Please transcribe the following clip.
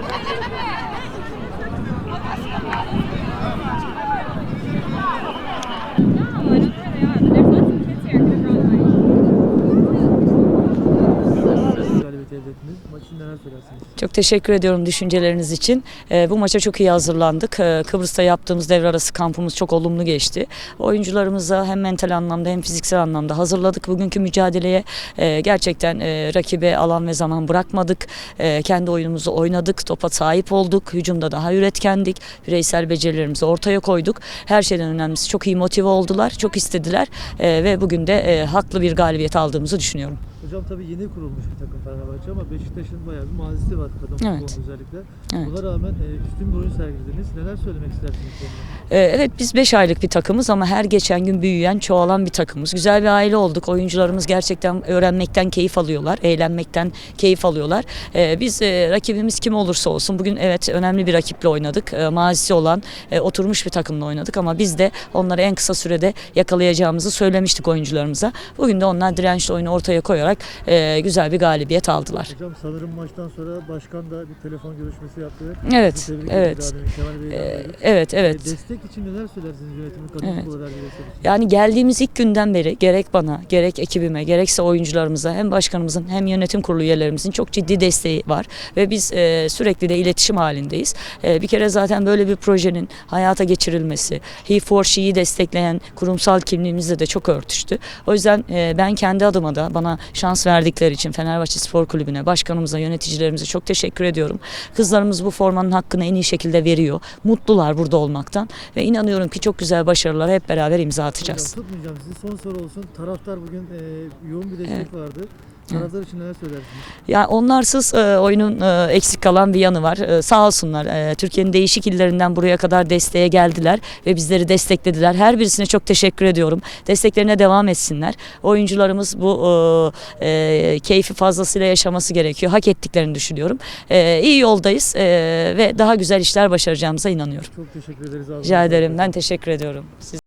galibiyet elde ettiniz. Maç için neler söylersiniz? Çok teşekkür ediyorum düşünceleriniz için. Ee, bu maça çok iyi hazırlandık. Ee, Kıbrıs'ta yaptığımız devre arası kampımız çok olumlu geçti. Oyuncularımıza hem mental anlamda hem fiziksel anlamda hazırladık. Bugünkü mücadeleye e, gerçekten e, rakibe alan ve zaman bırakmadık. E, kendi oyunumuzu oynadık. Topa sahip olduk. Hücumda daha üretkendik. Bireysel becerilerimizi ortaya koyduk. Her şeyden önemlisi çok iyi motive oldular. Çok istediler. E, ve bugün de e, haklı bir galibiyet aldığımızı düşünüyorum. Hocam tabii yeni kurulmuş bir takım Fenerbahçe ama Beşiktaş'ın bayağı bir mazisi var kadın Evet. özellikle. Evet. Buna rağmen e, üstün bir oyun sergilediniz. Neler söylemek istersiniz? Ee, Evet biz 5 aylık bir takımız ama her geçen gün büyüyen, çoğalan bir takımız. Güzel bir aile olduk. Oyuncularımız gerçekten öğrenmekten keyif alıyorlar, eğlenmekten keyif alıyorlar. Ee, Biz e, rakibimiz kim olursa olsun bugün evet önemli bir rakiple oynadık. Ee, Mazisi olan, e, oturmuş bir takımla oynadık ama biz de onları en kısa sürede yakalayacağımızı söylemiştik oyuncularımıza. Bugün de onlar dirençli oyunu ortaya koyarak e, güzel bir galibiyet aldılar. Hocam sanırım maçtan sonra başkan da bir telefon görüşmesi yaptı. Evet, evet. abi, Ee. Evet, evet. E, Destek için neler söylersiniz yönetimin kadın Evet. için? Yani geldiğimiz ilk günden beri gerek bana, gerek ekibime, gerekse oyuncularımıza hem başkanımızın hem yönetim kurulu üyelerimizin çok ciddi desteği var ve biz e, sürekli de iletişim halindeyiz. E, bir kere zaten böyle bir projenin hayata geçirilmesi, He for She'yi destekleyen kurumsal kimliğimizle de çok örtüştü. O yüzden e, ben kendi adıma da bana şans verdikleri için Fenerbahçe Spor Kulübü'ne, başkanımıza, yöneticilerimize çok teşekkür ediyorum. Kızlarımız bu formanın hakkını en iyi şekilde veriyor. Mutlular burada olmaktan ve inanıyorum ki çok güzel başarılar hep beraber imza atacağız. Tutmayacağım sizi. Son soru olsun. Taraftar bugün e, yoğun bir destek vardı. Taraftar için neler söylersiniz? Ya onlarsız e, oyunun e, eksik kalan bir yanı var. E, sağ olsunlar. e, Türkiye'nin değişik illerinden buraya kadar desteğe geldiler ve bizleri desteklediler. Her birisine çok teşekkür ediyorum. Desteklerine devam etsinler. Oyuncularımız bu e, e, keyfi fazlasıyla yaşaması gerekiyor. Hak ettiklerini düşünüyorum. E, iyi yoldayız e, ve daha güzel işler başaracağımıza inanıyorum. Çok teşekkür ederiz. Rica ederim. Ben teşekkür ediyorum. Siz